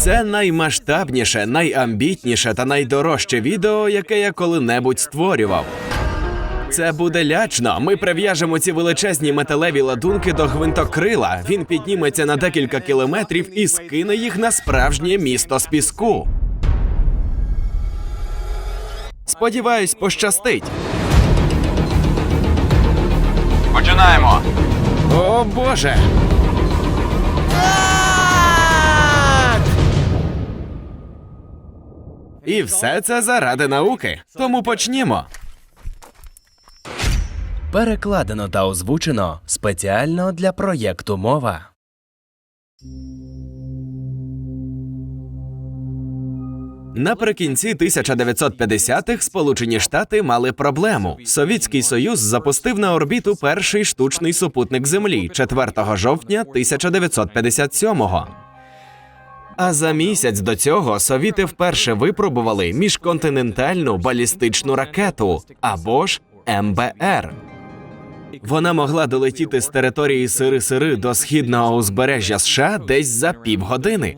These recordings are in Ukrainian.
Це наймасштабніше, найамбітніше та найдорожче відео, яке я коли-небудь створював. Це буде лячно. Ми прив'яжемо ці величезні металеві ладунки до гвинтокрила. Він підніметься на декілька кілометрів і скине їх на справжнє місто з піску. Сподіваюсь, пощастить. Починаємо. О боже. І все це заради науки. Тому почнімо. Перекладено та озвучено спеціально для проєкту мова. Наприкінці 1950-х Сполучені Штати мали проблему. Совєтський Союз запустив на орбіту перший штучний супутник Землі 4 жовтня 1957-го. А за місяць до цього совіти вперше випробували міжконтинентальну балістичну ракету або ж МБР. Вона могла долетіти з території Сири-Сири до східного узбережжя США десь за півгодини.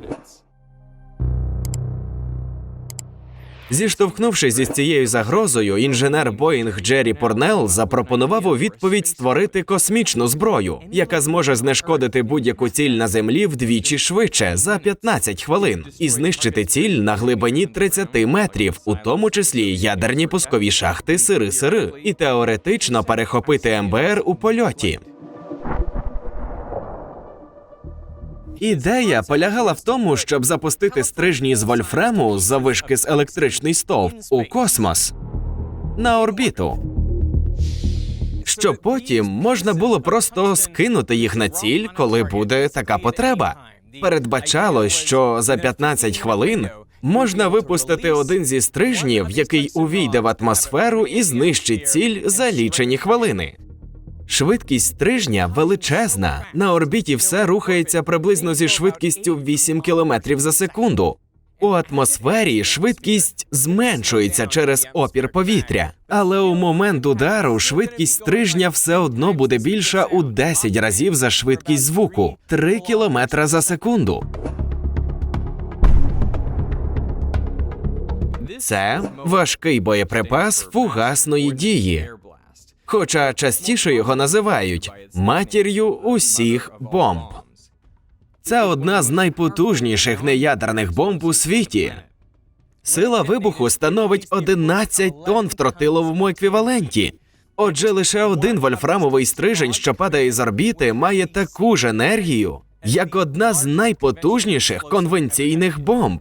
Зіштовхнувшись із цією загрозою, інженер Боїнг Джері Порнел запропонував у відповідь створити космічну зброю, яка зможе знешкодити будь-яку ціль на землі вдвічі швидше за 15 хвилин, і знищити ціль на глибині 30 метрів, у тому числі ядерні пускові шахти Сири-Сири, і теоретично перехопити МБР у польоті. Ідея полягала в тому, щоб запустити стрижні з вольфраму завишки з електричний стовп у космос на орбіту. Щоб потім можна було просто скинути їх на ціль, коли буде така потреба. Передбачалось, що за 15 хвилин можна випустити один зі стрижнів, який увійде в атмосферу і знищить ціль за лічені хвилини. Швидкість стрижня величезна. На орбіті все рухається приблизно зі швидкістю 8 км за секунду. У атмосфері швидкість зменшується через опір повітря, але у момент удару швидкість стрижня все одно буде більша у 10 разів за швидкість звуку 3 км за секунду. Це важкий боєприпас фугасної дії хоча частіше його називають матір'ю усіх бомб. Це одна з найпотужніших неядерних бомб у світі. Сила вибуху становить 11 тонн в тротиловому еквіваленті. Отже, лише один вольфрамовий стрижень, що падає з орбіти, має таку ж енергію, як одна з найпотужніших конвенційних бомб.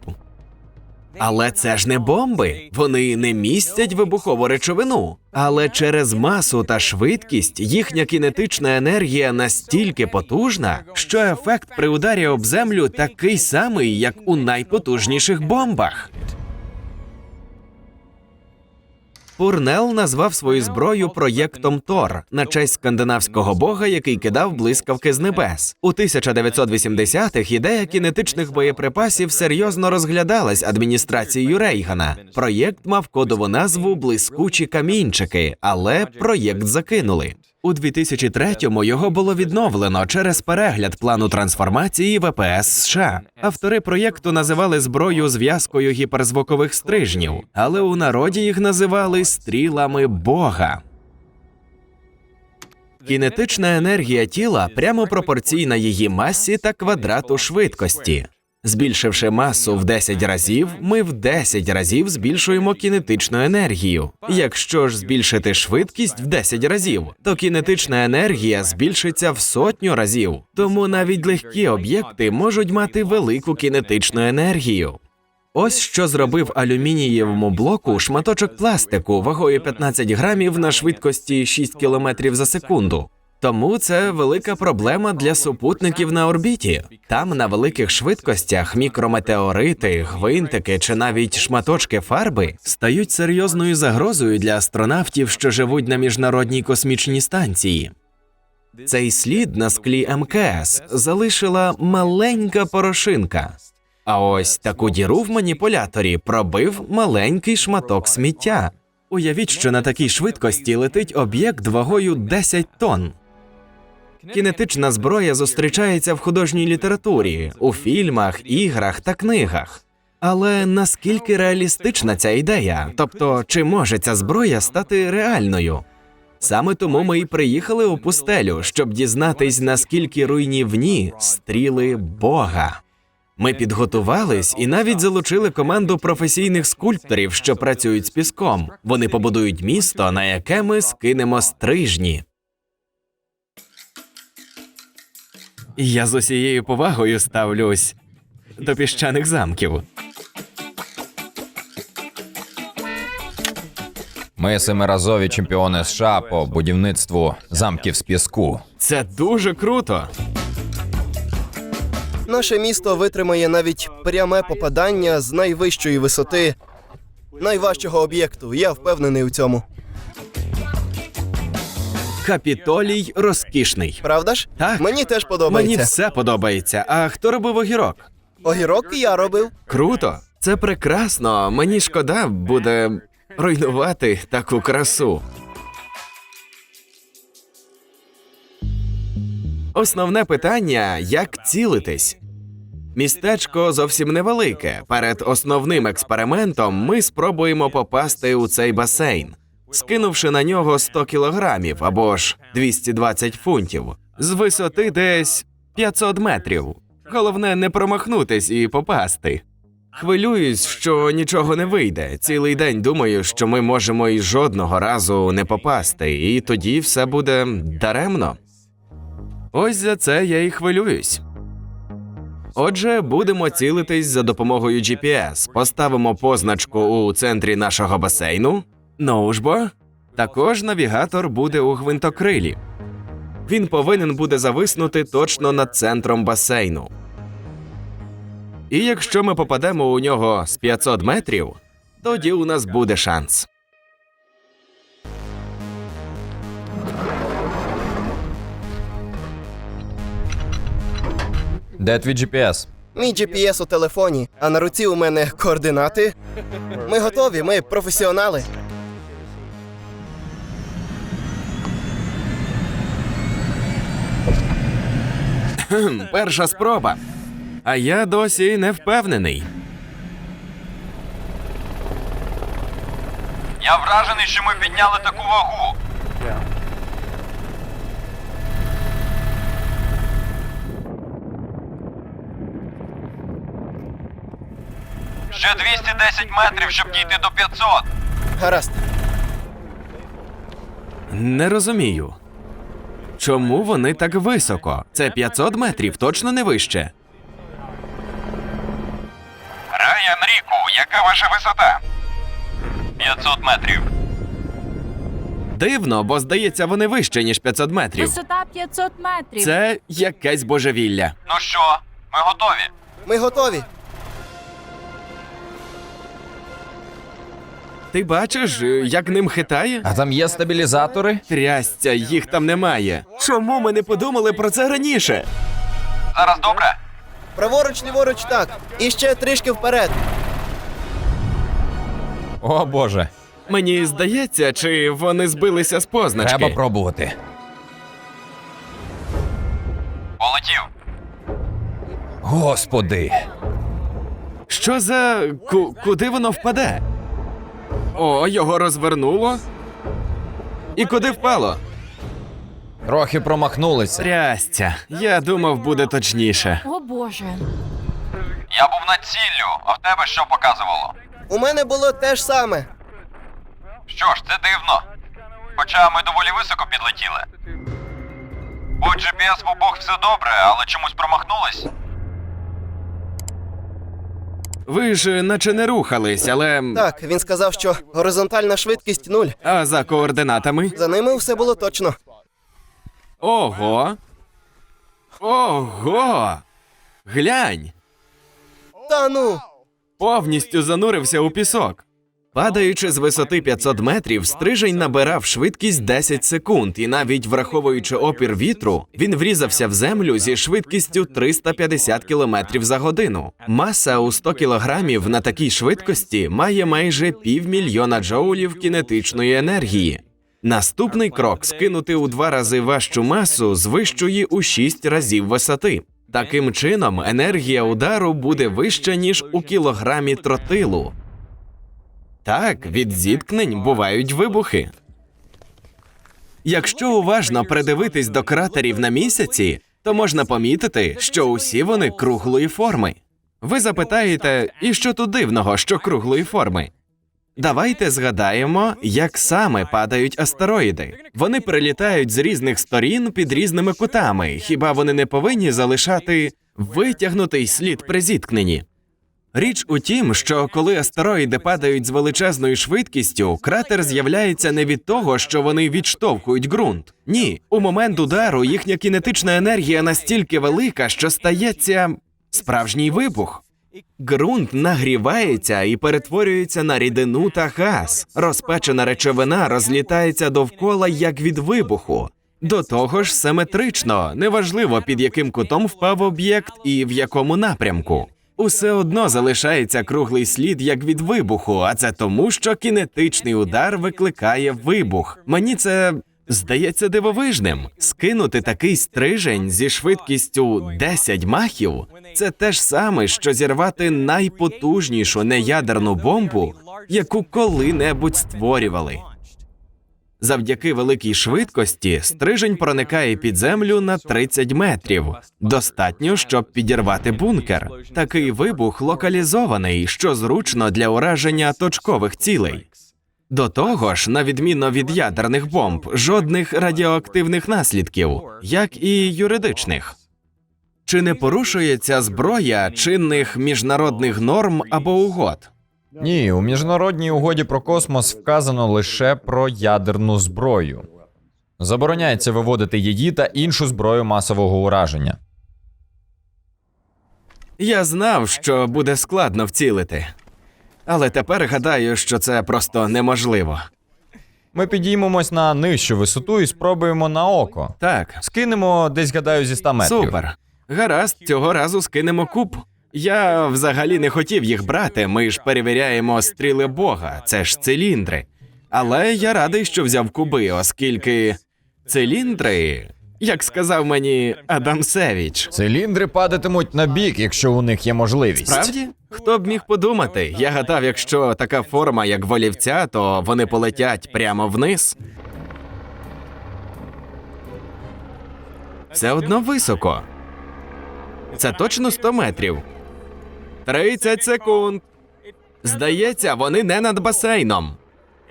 Але це ж не бомби, вони не містять вибухову речовину. Але через масу та швидкість їхня кінетична енергія настільки потужна, що ефект при ударі об землю такий самий, як у найпотужніших бомбах. Пурнел назвав свою зброю проєктом Тор на честь скандинавського бога, який кидав блискавки з небес. У 1980-х ідея кінетичних боєприпасів серйозно розглядалась адміністрацією Рейгана. Проєкт мав кодову назву Блискучі камінчики, але проєкт закинули. У 2003-му його було відновлено через перегляд плану трансформації ВПС США. Автори проєкту називали зброю зв'язкою гіперзвукових стрижнів, але у народі їх називали стрілами Бога. Кінетична енергія тіла прямо пропорційна її масі та квадрату швидкості. Збільшивши масу в 10 разів, ми в 10 разів збільшуємо кінетичну енергію. Якщо ж збільшити швидкість в 10 разів, то кінетична енергія збільшиться в сотню разів. Тому навіть легкі об'єкти можуть мати велику кінетичну енергію. Ось що зробив алюмінієвому блоку шматочок пластику вагою 15 грамів на швидкості 6 км за секунду. Тому це велика проблема для супутників на орбіті. Там на великих швидкостях мікрометеорити, гвинтики чи навіть шматочки фарби стають серйозною загрозою для астронавтів, що живуть на міжнародній космічній станції. Цей слід на склі МКС залишила маленька порошинка. А ось таку діру в маніпуляторі пробив маленький шматок сміття. Уявіть, що на такій швидкості летить об'єкт вагою 10 тонн. Кінетична зброя зустрічається в художній літературі, у фільмах, іграх та книгах. Але наскільки реалістична ця ідея? Тобто, чи може ця зброя стати реальною? Саме тому ми й приїхали у пустелю, щоб дізнатись, наскільки руйнівні стріли Бога. Ми підготувались і навіть залучили команду професійних скульпторів, що працюють з піском. Вони побудують місто, на яке ми скинемо стрижні. Я з усією повагою ставлюсь до піщаних замків. Ми семиразові чемпіони США по будівництву замків з піску. Це дуже круто. Наше місто витримає навіть пряме попадання з найвищої висоти найважчого об'єкту. Я впевнений у цьому. Капітолій розкішний. Правда ж? Так. Мені теж подобається. Мені все подобається. А хто робив огірок? Огірок я робив. Круто. Це прекрасно. Мені шкода буде руйнувати таку красу. Основне питання як цілитись. Містечко зовсім невелике. Перед основним експериментом ми спробуємо попасти у цей басейн, скинувши на нього 100 кілограмів або ж 220 фунтів, з висоти десь 500 метрів. Головне не промахнутись і попасти. Хвилююсь, що нічого не вийде. Цілий день думаю, що ми можемо і жодного разу не попасти, і тоді все буде даремно. Ось за це я і хвилююсь. Отже, будемо цілитись за допомогою GPS. Поставимо позначку у центрі нашого басейну. Ну ж бо, також навігатор буде у гвинтокрилі. Він повинен буде зависнути точно над центром басейну. І якщо ми попадемо у нього з 500 метрів, тоді у нас буде шанс. Де твій GPS? Мій GPS у телефоні, а на руці у мене координати. Ми готові, ми професіонали. Хм, перша спроба. А я досі не впевнений. Я вражений, що ми підняли таку вагу. Ще 210 метрів, щоб дійти до 500. Гаразд. Не розумію. Чому вони так високо? Це 500 метрів, точно не вище. Райан Ріку, яка ваша висота? 500 метрів. Дивно, бо здається, вони вище, ніж 500 метрів. Висота 500 метрів. Це якесь божевілля. Ну що, ми готові? Ми готові. Ти бачиш, е, як ним хитає? А там є стабілізатори? Трясця, їх там немає. Чому ми не подумали про це раніше? Зараз добре? Праворуч, ліворуч, так. І ще трішки вперед. О боже, Мені здається, чи вони збилися з позначки. треба пробувати. Полетів. Господи, Що за Ку- куди воно впаде? О, його розвернуло. І куди впало? трохи промахнулися. Трясця. Я думав, буде точніше. О Боже. Я був над ціллю, а в тебе що показувало? У мене було те ж саме. Що ж, це дивно. Хоча ми доволі високо підлетіли. По GPS в обох все добре, але чомусь промахнулись. Ви ж наче не рухались, але. Так, він сказав, що горизонтальна швидкість нуль. А за координатами? За ними все було точно. Ого. Ого. Глянь. Та ну. Повністю занурився у пісок. Падаючи з висоти 500 метрів, стрижень набирав швидкість 10 секунд, і навіть враховуючи опір вітру, він врізався в землю зі швидкістю 350 км за годину. Маса у 100 кілограмів на такій швидкості має майже півмільйона джоулів кінетичної енергії. Наступний крок скинути у два рази важчу масу з вищої у шість разів висоти. Таким чином, енергія удару буде вища, ніж у кілограмі тротилу. Так, від зіткнень бувають вибухи. Якщо уважно придивитись до кратерів на місяці, то можна помітити, що усі вони круглої форми. Ви запитаєте, і що тут дивного, що круглої форми? Давайте згадаємо, як саме падають астероїди. Вони прилітають з різних сторін під різними кутами. Хіба вони не повинні залишати витягнутий слід при зіткненні? Річ у тім, що коли астероїди падають з величезною швидкістю, кратер з'являється не від того, що вони відштовхують ґрунт. Ні, у момент удару їхня кінетична енергія настільки велика, що стається справжній вибух. Ґрунт нагрівається і перетворюється на рідину та газ. Розпечена речовина розлітається довкола як від вибуху. До того ж, симетрично, неважливо під яким кутом впав об'єкт і в якому напрямку. Усе одно залишається круглий слід як від вибуху, а це тому, що кінетичний удар викликає вибух. Мені це здається дивовижним. Скинути такий стрижень зі швидкістю 10 махів це те ж саме, що зірвати найпотужнішу неядерну бомбу, яку коли-небудь створювали. Завдяки великій швидкості стрижень проникає під землю на 30 метрів. Достатньо, щоб підірвати бункер. Такий вибух локалізований, що зручно для ураження точкових цілей. До того ж, на відміну від ядерних бомб, жодних радіоактивних наслідків, як і юридичних. Чи не порушується зброя чинних міжнародних норм або угод? Ні, у міжнародній угоді про космос вказано лише про ядерну зброю. Забороняється виводити її та іншу зброю масового ураження. Я знав, що буде складно вцілити, але тепер гадаю, що це просто неможливо. Ми підіймемось на нижчу висоту і спробуємо на око. Так, Скинемо десь, гадаю, зі 100 метрів. супер. Гаразд, цього разу скинемо куб. Я взагалі не хотів їх брати. Ми ж перевіряємо стріли Бога, це ж циліндри. Але я радий, що взяв куби, оскільки циліндри, як сказав мені Адам Севіч. Циліндри падатимуть на бік, якщо у них є можливість. Справді? Хто б міг подумати? Я гадав, якщо така форма, як волівця, то вони полетять прямо вниз. Все одно високо. Це точно 100 метрів. 30 секунд. Здається, вони не над басейном.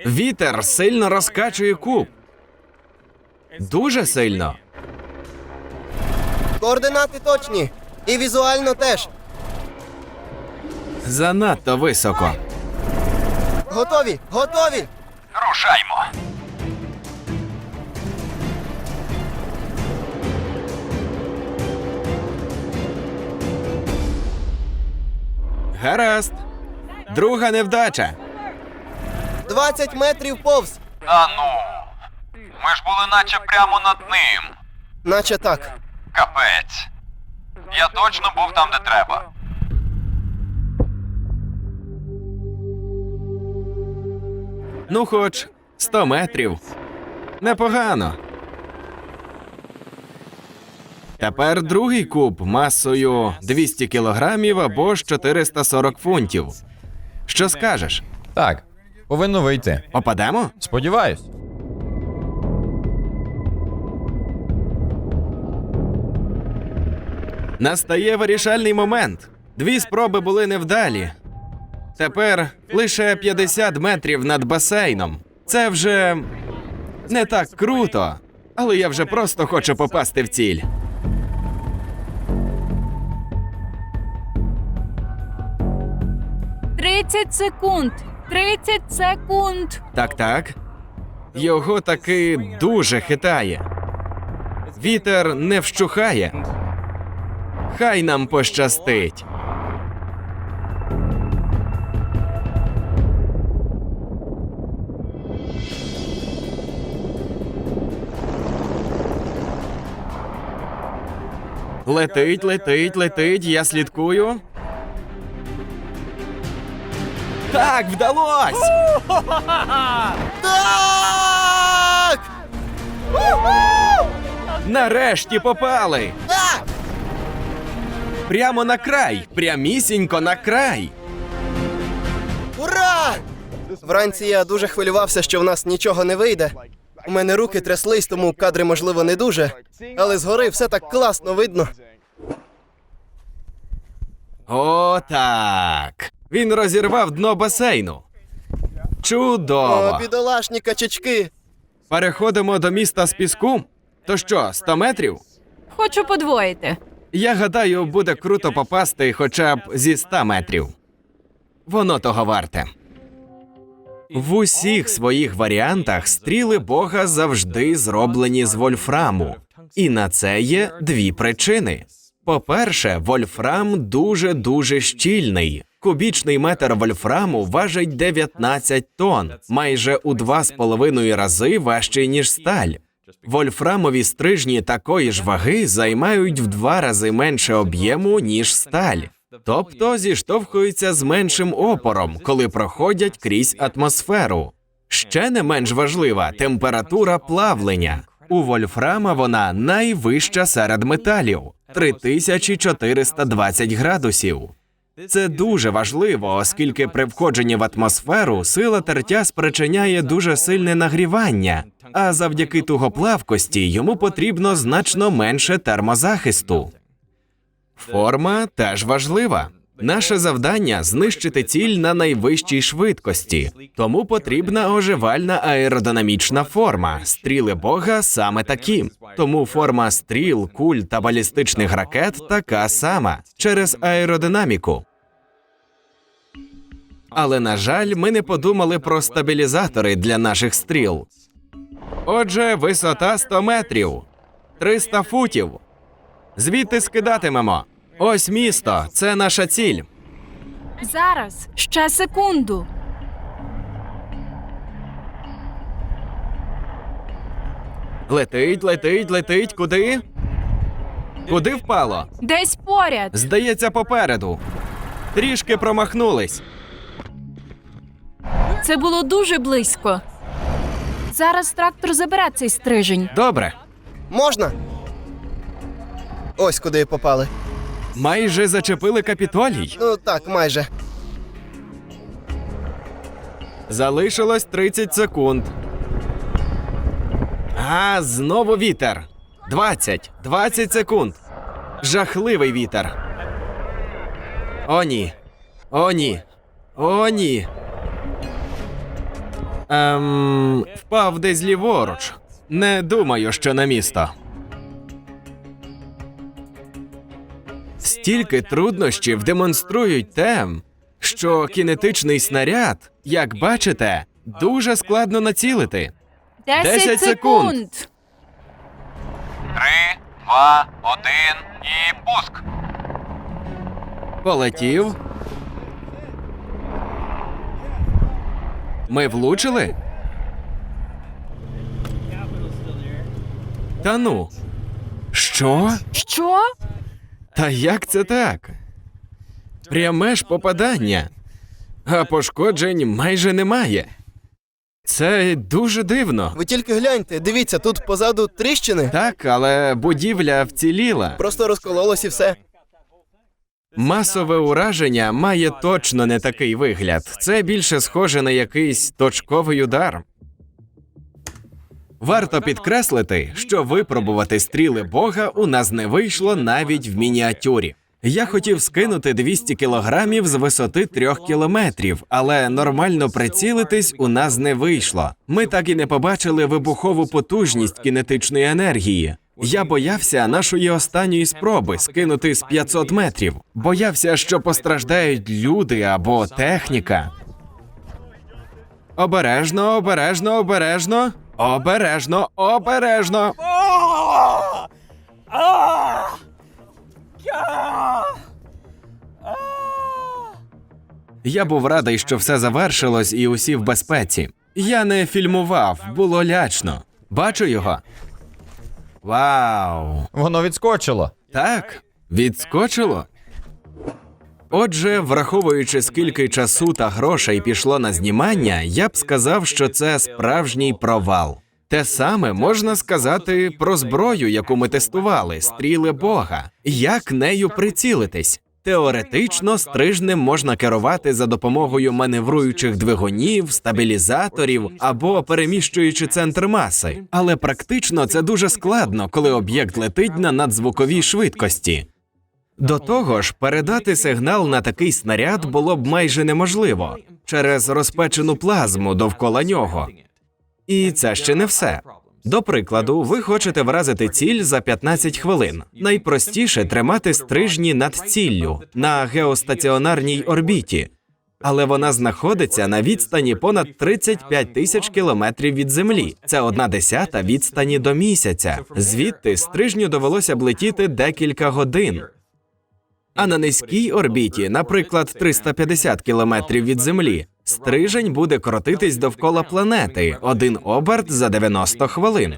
Вітер сильно розкачує куб. Дуже сильно. Координати точні. І візуально теж. Занадто високо. Готові! Готові! Рушаймо. Гаразд. Друга невдача. 20 метрів повз. А ну. Ми ж були наче прямо над ним. Наче так. Капець. Я точно був там, де треба. Ну, хоч 100 метрів. Непогано. Тепер другий куб масою 200 кілограмів або ж 440 фунтів. Що скажеш? Так, повинно вийти. Попадемо? Сподіваюсь. Настає вирішальний момент. Дві спроби були невдалі. Тепер лише 50 метрів над басейном. Це вже не так круто, але я вже просто хочу попасти в ціль. Тридцять секунд. Тридцять секунд. Так, так. Його таки дуже хитає. Вітер не вщухає. Хай нам пощастить. Летить, летить, летить, я слідкую. Так, вдалось! Так! Нарешті попали! Прямо на край! Прямісінько на край! Ура! Вранці я дуже хвилювався, що в нас нічого не вийде. У мене руки тряслись, тому кадри, можливо, не дуже. Але згори все так класно видно. О, так. Він розірвав дно басейну. Чудово. О, бідолашні качечки. Переходимо до міста з піску. То що, 100 метрів? Хочу подвоїти. Я гадаю, буде круто попасти хоча б зі 100 метрів. Воно того варте. В усіх своїх варіантах стріли Бога завжди зроблені з вольфраму. І на це є дві причини. По-перше, вольфрам дуже дуже щільний. Кубічний метр вольфраму важить 19 тонн, майже у два з половиною рази важчий, ніж сталь. Вольфрамові стрижні такої ж ваги займають в два рази менше об'єму, ніж сталь, тобто зіштовхуються з меншим опором, коли проходять крізь атмосферу. Ще не менш важлива температура плавлення. У вольфрама вона найвища серед металів 3420 градусів. Це дуже важливо, оскільки при входженні в атмосферу сила тертя спричиняє дуже сильне нагрівання, а завдяки тугоплавкості йому потрібно значно менше термозахисту. Форма теж важлива. Наше завдання знищити ціль на найвищій швидкості, тому потрібна оживальна аеродинамічна форма. Стріли Бога саме такі. Тому форма стріл, куль та балістичних ракет така сама через аеродинаміку. Але на жаль, ми не подумали про стабілізатори для наших стріл. Отже, висота 100 метрів, 300 футів. Звідти скидатимемо. Ось місто, це наша ціль. Зараз. Ще секунду. Летить, летить, летить. Куди? Куди впало? Десь поряд. Здається, попереду. Трішки промахнулись. Це було дуже близько. Зараз трактор забере цей стрижень. Добре. Можна? Ось куди попали. Майже зачепили капітолій. Ну так, майже. Залишилось 30 секунд. А, знову вітер. 20. 20 секунд. Жахливий вітер. О, ні. О, ні. О, ні. Ем, впав десь ліворуч. Не думаю, що на місто. Стільки труднощів демонструють те, що кінетичний снаряд, як бачите, дуже складно націлити. 10, 10 секунд. секунд. Три, два, один і пуск. Полетів. Ми влучили? Та ну. Що? Що? Та як це так? Пряме ж попадання, а пошкоджень майже немає. Це дуже дивно. Ви тільки гляньте, дивіться, тут позаду тріщини. Так, але будівля вціліла. Просто розкололось і все. Масове ураження має точно не такий вигляд. Це більше схоже на якийсь точковий удар. Варто підкреслити, що випробувати стріли Бога у нас не вийшло навіть в мініатюрі. Я хотів скинути 200 кілограмів з висоти трьох кілометрів, але нормально прицілитись у нас не вийшло. Ми так і не побачили вибухову потужність кінетичної енергії. Я боявся нашої останньої спроби скинути з 500 метрів. Боявся, що постраждають люди або техніка. Обережно, обережно, обережно. Обережно, обережно. Я був радий, що все завершилось і усі в безпеці. Я не фільмував, було лячно. Бачу його. Вау! Воно відскочило. Так, відскочило. Отже, враховуючи скільки часу та грошей пішло на знімання, я б сказав, що це справжній провал. Те саме можна сказати про зброю, яку ми тестували, стріли Бога. Як нею прицілитись? Теоретично стрижнем можна керувати за допомогою маневруючих двигунів, стабілізаторів або переміщуючи центр маси. Але практично це дуже складно, коли об'єкт летить на надзвуковій швидкості. До того ж, передати сигнал на такий снаряд було б майже неможливо через розпечену плазму довкола нього. І це ще не все. До прикладу, ви хочете вразити ціль за 15 хвилин. Найпростіше тримати стрижні над ціллю на геостаціонарній орбіті, але вона знаходиться на відстані понад 35 тисяч кілометрів від Землі. Це одна десята відстані до місяця. Звідти стрижню довелося б летіти декілька годин. А на низькій орбіті, наприклад, 350 кілометрів від Землі, стрижень буде крутитись довкола планети один оберт за 90 хвилин.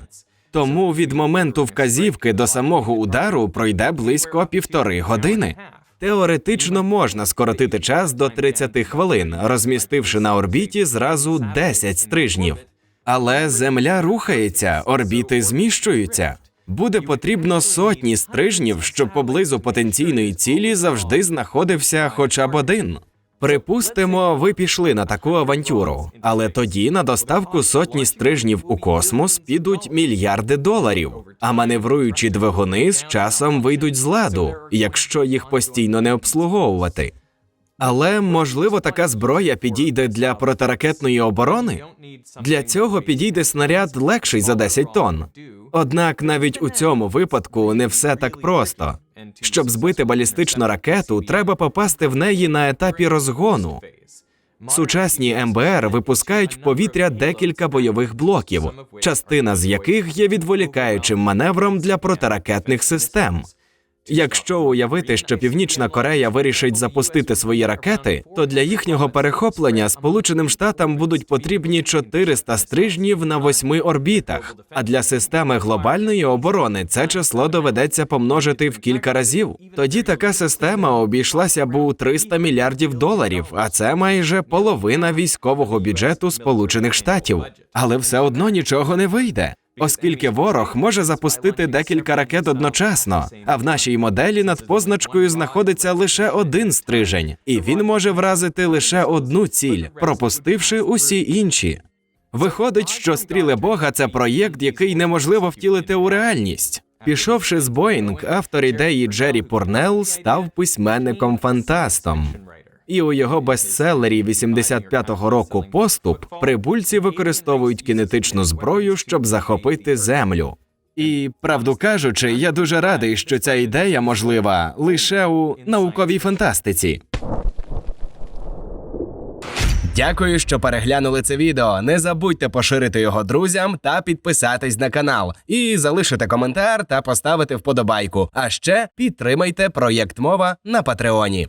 Тому від моменту вказівки до самого удару пройде близько півтори години. Теоретично можна скоротити час до 30 хвилин, розмістивши на орбіті зразу 10 стрижнів. Але Земля рухається, орбіти зміщуються. Буде потрібно сотні стрижнів, щоб поблизу потенційної цілі завжди знаходився хоча б один. Припустимо, ви пішли на таку авантюру, але тоді на доставку сотні стрижнів у космос підуть мільярди доларів, а маневруючі двигуни з часом вийдуть з ладу, якщо їх постійно не обслуговувати. Але можливо така зброя підійде для протиракетної оборони. Для цього підійде снаряд легший за 10 тонн. Однак навіть у цьому випадку не все так просто. Щоб збити балістичну ракету, треба попасти в неї на етапі розгону. Сучасні МБР випускають в повітря декілька бойових блоків, частина з яких є відволікаючим маневром для протиракетних систем. Якщо уявити, що Північна Корея вирішить запустити свої ракети, то для їхнього перехоплення Сполученим Штатам будуть потрібні 400 стрижнів на восьми орбітах. А для системи глобальної оборони це число доведеться помножити в кілька разів. Тоді така система обійшлася б у 300 мільярдів доларів, а це майже половина військового бюджету Сполучених Штатів. Але все одно нічого не вийде. Оскільки ворог може запустити декілька ракет одночасно, а в нашій моделі над позначкою знаходиться лише один стрижень, і він може вразити лише одну ціль, пропустивши усі інші. Виходить, що стріли Бога це проєкт, який неможливо втілити у реальність. Пішовши з Боїнг, автор ідеї Джері Пурнелл став письменником-фантастом. І у його бестселері 85-го року Поступ прибульці використовують кінетичну зброю, щоб захопити землю. І правду кажучи, я дуже радий, що ця ідея можлива лише у науковій фантастиці. Дякую, що переглянули це відео. Не забудьте поширити його друзям та підписатись на канал. І залишити коментар та поставити вподобайку. А ще підтримайте проєкт мова на Патреоні.